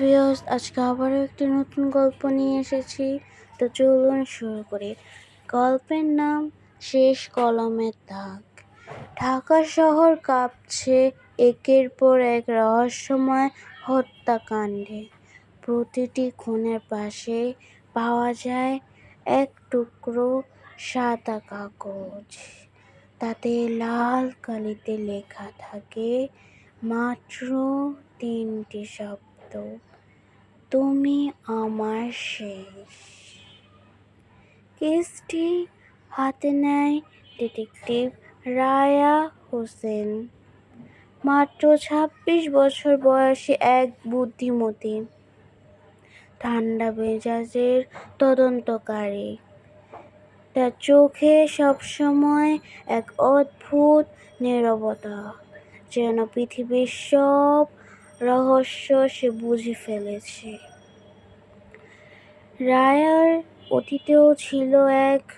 Viewers আজকে আবারও একটি নতুন গল্প নিয়ে এসেছি। তো চলুন শুরু করি। গল্পের নাম শেষ কলমের দাগ। ঢাকা শহর কাঁপছে একের পর এক রহস্যময় হত্যাকাণ্ডে। প্রতিটি খুনের পাশে পাওয়া যায় এক টুকরো সাদা কাগজ। তাতে লাল কালিতে লেখা থাকে, মাত্র তিনটি শব্দ। তুমি আমার শেষ। কেসটি হাতে নেয় ডিটেকটিভ রায়া হোসেন। মাত্র ছাব্বিশ বছর বয়সী এক বুদ্ধিমতী। ঠান্ডা মেজাজের তদন্তকারী। তার চোখে সবসময় এক অদ্ভুত নীরবতা, যেন পৃথিবীর সব রহস্য সে বুঝে ফেলেছে। রায়ার অতীতেও ছিল এক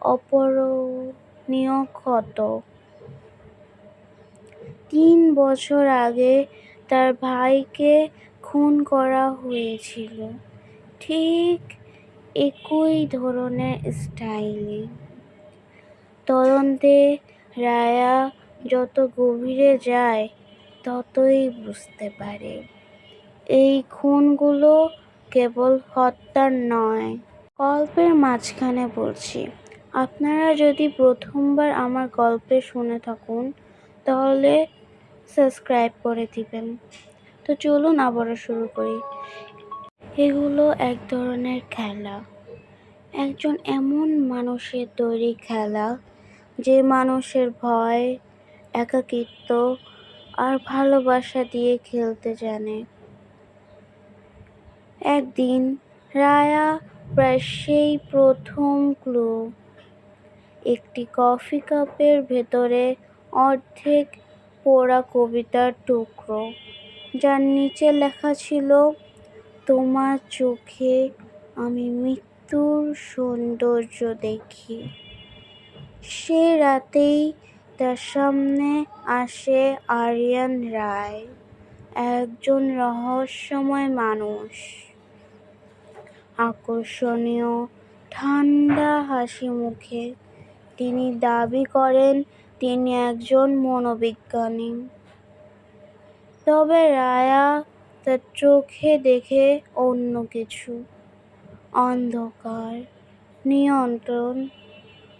অপরণীয় ক্ষত। তিন বছর আগে তার ভাইকে খুন করা হয়েছিল। ঠিক একই ধরনের স্টাইলে। তদন্তে রায়া যত গভীরে যায়, ততই বুঝতে পারে। এই খুনগুলো কেবল হত্যার নয়। গল্পের মাঝখানে বলছি, আপনারা যদি প্রথমবার আমার গল্পে শুনে থাকুন, তাহলে সাবস্ক্রাইব করে দিবেন। তো চলুন আবারও শুরু করি। এগুলো এক ধরনের খেলা। একজন এমন মানুষের তৈরি খেলা, যে মানুষের ভয়, একাকিত্ব আর ভালোবাসা দিয়ে খেলতে জানে। একদিন রায়া প্রায় সেই প্রথম ক্লু। একটি কফি কাপের ভেতরে অর্ধেক পোড়া কবিতার টুকরো, যার নিচে লেখা ছিল, তোমার চোখে আমি মৃত্যুর সৌন্দর্য দেখি। সে রাতেই তার সামনে আসে আরিয়ান রায়, একজন রহস্যময় মানুষ। আকর্ষণীয়, ঠান্ডা হাসি মুখে। তিনি দাবি করেন, তিনি একজন মনোবিজ্ঞানী। তবে রায়া তার চোখে দেখে অন্য কিছু। অন্ধকার, নিয়ন্ত্রণ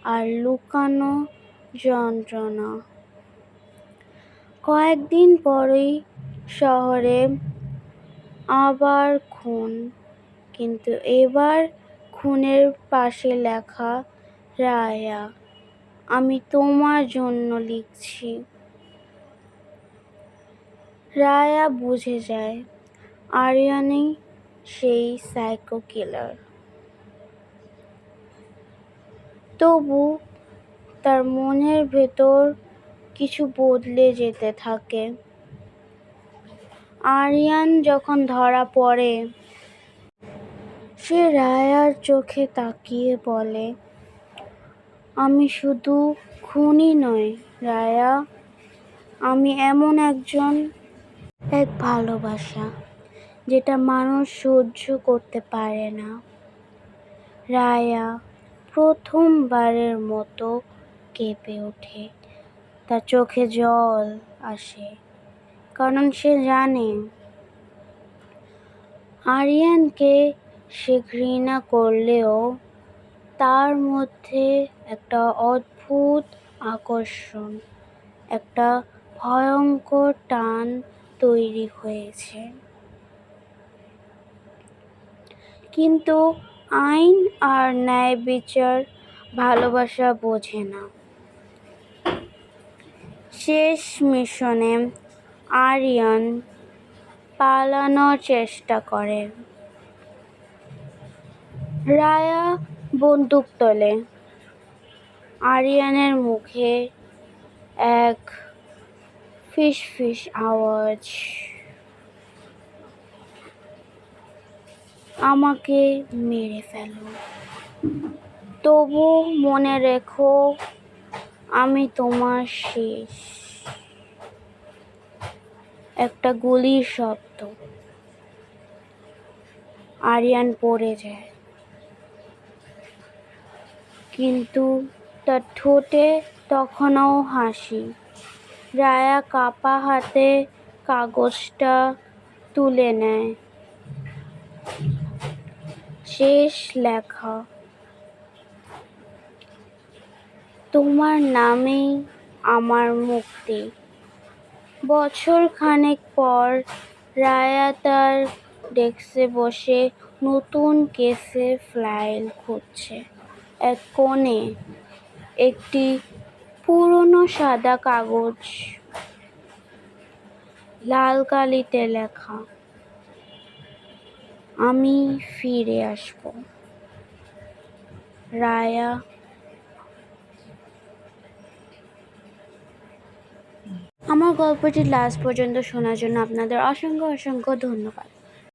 আর লুকানো যন্ত্রণা। কয়েকদিন পরেই শহরে আবার খুন। কিন্তু এবার খুনের পাশে লেখা, রায়া, আমি তোমার জন্য লিখছি। রায়া বুঝে যায়, আরিয়ানই সেই সাইকো কিলার তবু তার মনের ভেতর কিছু বদলে যেতে থাকে। আরিয়ান যখন ধরা পড়ে সে রায়ার চোখে তাকিয়ে বলে, আমি শুধু খুনই নয় রায়া। আমি এমন একজন এক ভালোবাসা যেটা মানুষ সহ্য করতে পারে না। রায়া প্রথমবারের মতো কেঁপে ওঠে। তার চোখে জল আসে, কারণ সে জানে, আরিয়ানকে সে ঘৃণা করলেও তার মধ্যে একটা অদ্ভুত আকর্ষণ, একটা ভয়ঙ্কর টান তৈরি হয়েছে। কিন্তু আইন আর ন্যায় বিচার ভালোবাসা বোঝে না। শেষ মিশনে আরিয়ান পালানোর চেষ্টা করে। রায়া বন্দুক তোলে। আরিয়ানের মুখে এক ফিস ফিস আওয়াজ। আমাকে মেরে ফেলো। তবু মনে রেখো, আমি তোমার শেষ। একটা গুলির শব্দ। আরিয়ান পড়ে যায়। কিন্তু তার ঠোঁটে তখনও হাসি। রায়া কাপা হাতে কাগজটা তুলে নেয়। শেষ লেখা। তোমার নামেই আমার মুক্তি। বছর খানেক পর রায়া তার ডেস্কে বসে নতুন কেসে ফ্লাইল খুঁজছে। এক কোণে একটি পুরনো সাদা কাগজ লাল কালিতে লেখা, আমি ফিরে আসব। রায়া আমার গল্পটি লাস্ট পর্যন্ত শোনার জন্য আপনাদের অসংখ্য অসংখ্য ধন্যবাদ।